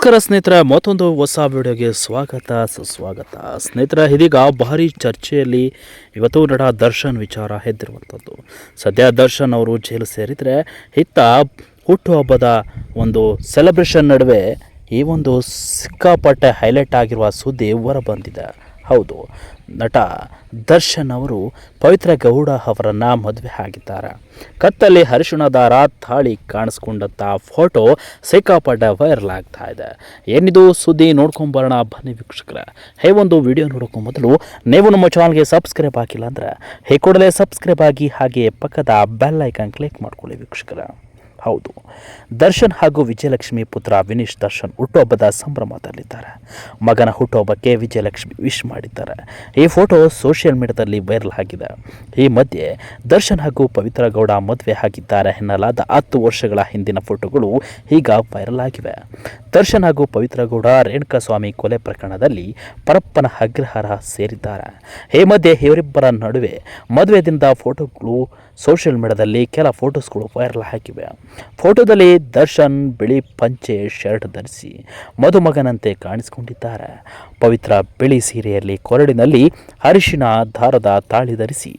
ನಮಸ್ಕಾರ ಸ್ನೇಹಿತರ, ಮತ್ತೊಂದು ಹೊಸ ವಿಡಿಯೋಗೆ ಸ್ವಾಗತ, ಸುಸ್ವಾಗತ. ಸ್ನೇಹಿತರ, ಇದೀಗ ಭಾರಿ ಚರ್ಚೆಯಲ್ಲಿ ಇವತ್ತು ನಡ ದರ್ಶನ್ ವಿಚಾರ ಎದ್ದಿರುವಂಥದ್ದು. ಸದ್ಯ ದರ್ಶನ್ ಅವರು ಜೈಲು ಸೇರಿದರೆ ಇತ್ತ ಹುಟ್ಟುಹಬ್ಬದ ಒಂದು ಸೆಲೆಬ್ರೇಷನ್ ನಡುವೆ ಈ ಒಂದು ಸಿಕ್ಕಾಪಟ್ಟೆ ಹೈಲೈಟ್ ಆಗಿರುವ ಸುದ್ದಿ ಹೊರಬಂದಿದೆ ಹೌದು. ನಟ ದರ್ಶನ್ ಅವರು ಪವಿತ್ರ ಗೌಡ ಅವರನ್ನು ಮದುವೆ ಆಗಿದ್ದಾರೆ. ಕತ್ತಲ್ಲಿ ಹರಿಶಿಣ ದಾರ ತಾಳಿ ಕಾಣಿಸ್ಕೊಂಡಂಥ ಫೋಟೋ ಸಿಕ್ಕಾಪಟ್ಟ ವೈರಲ್ ಆಗ್ತಾ ಇದೆ. ಏನಿದು ಸುದ್ದಿ ನೋಡ್ಕೊಂಬರೋಣ ಬನ್ನಿ ವೀಕ್ಷಕರೇ. ಹೇ, ಒಂದು ವಿಡಿಯೋ ನೋಡೋಕ್ಕೂ ಮೊದಲು ನೀವು ನಮ್ಮ ಚಾನಲ್ಗೆ ಸಬ್ಸ್ಕ್ರೈಬ್ ಆಗಿಲ್ಲ ಅಂದರೆ ಹೇ ಕೂಡಲೇ ಸಬ್ಸ್ಕ್ರೈಬ್ ಆಗಿ ಹಾಗೆ ಪಕ್ಕದ ಬೆಲ್ ಐಕಾನ್ ಕ್ಲಿಕ್ ಮಾಡ್ಕೊಳ್ಳಿ ವೀಕ್ಷಕರೇ. ಹೌದು. ದರ್ಶನ್ ಹಾಗೂ ವಿಜಯಲಕ್ಷ್ಮಿ ಪುತ್ರ ವಿನೀಶ್ ದರ್ಶನ್ ಹುಟ್ಟುಹಬ್ಬದ ಸಂಭ್ರಮದಲ್ಲಿದ್ದಾರೆ. ಮಗನ ಹುಟ್ಟುಹಬ್ಬಕ್ಕೆ ವಿಜಯಲಕ್ಷ್ಮಿ ವಿಶ್ ಮಾಡಿದ್ದಾರೆ. ಈ ಫೋಟೋ ಸೋಷಿಯಲ್ ಮೀಡಿಯಾದಲ್ಲಿ ವೈರಲ್ ಆಗಿದೆ. ಈ ಮಧ್ಯೆ ದರ್ಶನ್ ಹಾಗೂ ಪವಿತ್ರ ಗೌಡ ಮದುವೆ ಆಗಿದ್ದಾರೆ ಎನ್ನಲಾದ ಹತ್ತು ವರ್ಷಗಳ ಹಿಂದಿನ ಫೋಟೋಗಳು ಈಗ ವೈರಲ್ ಆಗಿವೆ. ದರ್ಶನ್ ಹಾಗೂ ಪವಿತ್ರ ಗೌಡ ರೇಣುಕಾಸ್ವಾಮಿ ಕೊಲೆ ಪ್ರಕರಣದಲ್ಲಿ ಪರಪ್ಪನ ಅಗ್ರಹಾರ ಸೇರಿದ್ದಾರೆ. ಈ ಮಧ್ಯೆ ಇವರಿಬ್ಬರ ನಡುವೆ ಮದುವೆ ದಿನದ ಫೋಟೋಗಳು ಸೋಷಿಯಲ್ ಮೀಡಿಯಾದಲ್ಲಿ ಕೆಲ ಫೋಟೋಸ್ಗಳು ವೈರಲ್ ಆಗಿವೆ. ಫೋಟೋದಲ್ಲಿ ದರ್ಶನ್ ಬಿಳಿ ಪಂಚೆ ಶರ್ಟ್ ಧರಿಸಿ ಮದುಮಗನಂತೆ ಕಾಣಿಸಿಕೊಂಡಿದ್ದಾರೆ. ಪವಿತ್ರ ಬಿಳಿ ಸೀರೆಯಲ್ಲಿ ಕೊರಡಿನಲ್ಲಿ ಅರಿಶಿನ ದಾರದ ತಾಳಿ ಧರಿಸಿ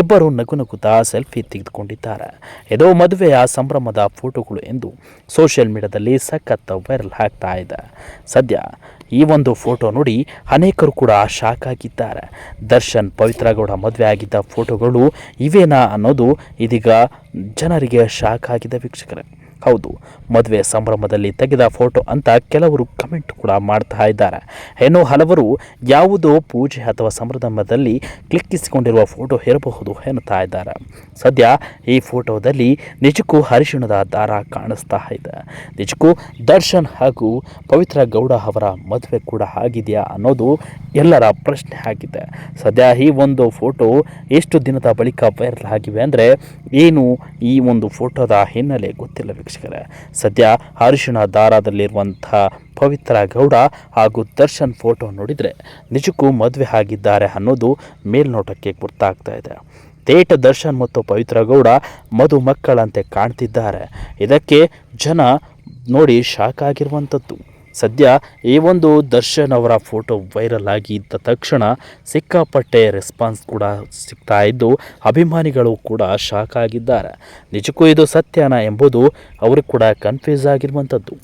ಇಬ್ಬರು ನಗು ನಗುತ್ತಾ ಸೆಲ್ಫಿ ತೆಗೆದುಕೊಂಡಿದ್ದಾರೆ. ಇದು ಮದುವೆಯ ಸಂಭ್ರಮದ ಫೋಟೋಗಳು ಎಂದು ಸೋಷಿಯಲ್ ಮೀಡಿಯಾದಲ್ಲಿ ಸಖತ್ ವೈರಲ್ ಆಗ್ತಾ ಇದೆ. ಸದ್ಯ ಈ ಒಂದು ಫೋಟೋ ನೋಡಿ ಅನೇಕರು ಕೂಡ ಶಾಕ್ ಆಗಿದ್ದಾರೆ. ದರ್ಶನ್ ಪವಿತ್ರಗೌಡ ಮದುವೆ ಆಗಿದ್ದ ಫೋಟೋಗಳು ಇವೇನಾ ಅನ್ನೋದು ಇದೀಗ ಜನರಿಗೆ ಶಾಕ್ ಆಗಿದೆ ವೀಕ್ಷಕರೇ. ಹೌದು, ಮದುವೆ ಸಂಭ್ರಮದಲ್ಲಿ ತೆಗೆದ ಫೋಟೋ ಅಂತ ಕೆಲವರು ಕಮೆಂಟ್ ಕೂಡ ಮಾಡ್ತಾ ಇದ್ದಾರೆ. ಏನೋ ಹಲವರು ಯಾವುದೋ ಪೂಜೆ ಅಥವಾ ಸಂಭ್ರಮದಲ್ಲಿ ಕ್ಲಿಕ್ಕಿಸಿಕೊಂಡಿರುವ ಫೋಟೋ ಇರಬಹುದು ಎನ್ನುತ್ತಾ ಇದ್ದಾರೆ. ಸದ್ಯ ಈ ಫೋಟೋದಲ್ಲಿ ನಿಜಕ್ಕೂ ಹರಿಶಿಣದ ದಾರ ಕಾಣಿಸ್ತಾ ಇದೆ. ನಿಜಕ್ಕೂ ದರ್ಶನ್ ಹಾಗೂ ಪವಿತ್ರ ಗೌಡ ಅವರ ಮದುವೆ ಕೂಡ ಆಗಿದೆಯಾ ಅನ್ನೋದು ಎಲ್ಲರ ಪ್ರಶ್ನೆ ಆಗಿದೆ. ಸದ್ಯ ಈ ಒಂದು ಫೋಟೋ ಎಷ್ಟು ದಿನದ ಬಳಿಕ ವೈರಲ್ ಆಗಿವೆ ಅಂದರೆ ಏನು ಈ ಒಂದು ಫೋಟೋದ ಹಿನ್ನೆಲೆ ಗೊತ್ತಿಲ್ಲ ವೀಕ್ಷಕರೇ, ಸದ್ಯ ಅರಿಶಿಣ ದಾರದಲ್ಲಿರುವಂಥ ಪವಿತ್ರ ಗೌಡ ಹಾಗೂ ದರ್ಶನ್ ಫೋಟೋ ನೋಡಿದರೆ ನಿಜಕ್ಕೂ ಮದುವೆ ಆಗಿದ್ದಾರೆ ಅನ್ನೋದು ಮೇಲ್ನೋಟಕ್ಕೆ ಗೊತ್ತಾಗ್ತಾ ಇದೆ. ತೇಟ ದರ್ಶನ್ ಮತ್ತು ಪವಿತ್ರ ಗೌಡ ಮಧು ಮಕ್ಕಳಂತೆ ಕಾಣ್ತಿದ್ದಾರೆ. ಇದಕ್ಕೆ ಜನ ನೋಡಿ ಶಾಕ್ ಆಗಿರುವಂಥದ್ದು. ಸದ್ಯ ಈ ಒಂದು ದರ್ಶನ್ ಅವರ ಫೋಟೋ ವೈರಲ್ ಆಗಿದ್ದ ತಕ್ಷಣ ಸಿಕ್ಕಾಪಟ್ಟೆ ರೆಸ್ಪಾನ್ಸ್ ಕೂಡ ಸಿಗ್ತಾ ಇದ್ದು ಅಭಿಮಾನಿಗಳು ಕೂಡ ಶಾಕ್ ಆಗಿದ್ದಾರೆ. ನಿಜಕ್ಕೂ ಇದು ಸತ್ಯನ ಎಂಬುದು ಅವರು ಕೂಡ ಕನ್ಫ್ಯೂಸ್ ಆಗಿರುವಂಥದ್ದು.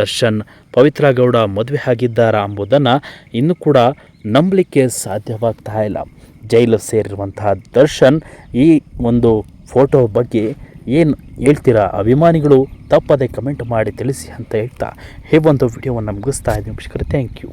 ದರ್ಶನ್ ಪವಿತ್ರ ಗೌಡ ಮದುವೆ ಆಗಿದ್ದಾರಾ ಎಂಬುದನ್ನು ಇನ್ನೂ ಕೂಡ ನಂಬಲಿಕ್ಕೆ ಸಾಧ್ಯವಾಗ್ತಾ ಇಲ್ಲ. ಜೈಲು ಸೇರಿರುವಂತಹ ದರ್ಶನ್ ಈ ಒಂದು ಫೋಟೋ ಬಗ್ಗೆ ಏನು ಹೇಳ್ತೀರಾ? ಅಭಿಮಾನಿಗಳು ತಪ್ಪದೆ ಕಮೆಂಟ್ ಮಾಡಿ ತಿಳಿಸಿ ಅಂತ ಹೇಳ್ತಾ. ಹೇ ಒಂದು ವಿಡಿಯೋವನ್ನು ಮುಗಿಸ್ತಾ ಇದ್ದೀನಿ. ನಮಸ್ಕಾರ ಥ್ಯಾಂಕ್ ಯು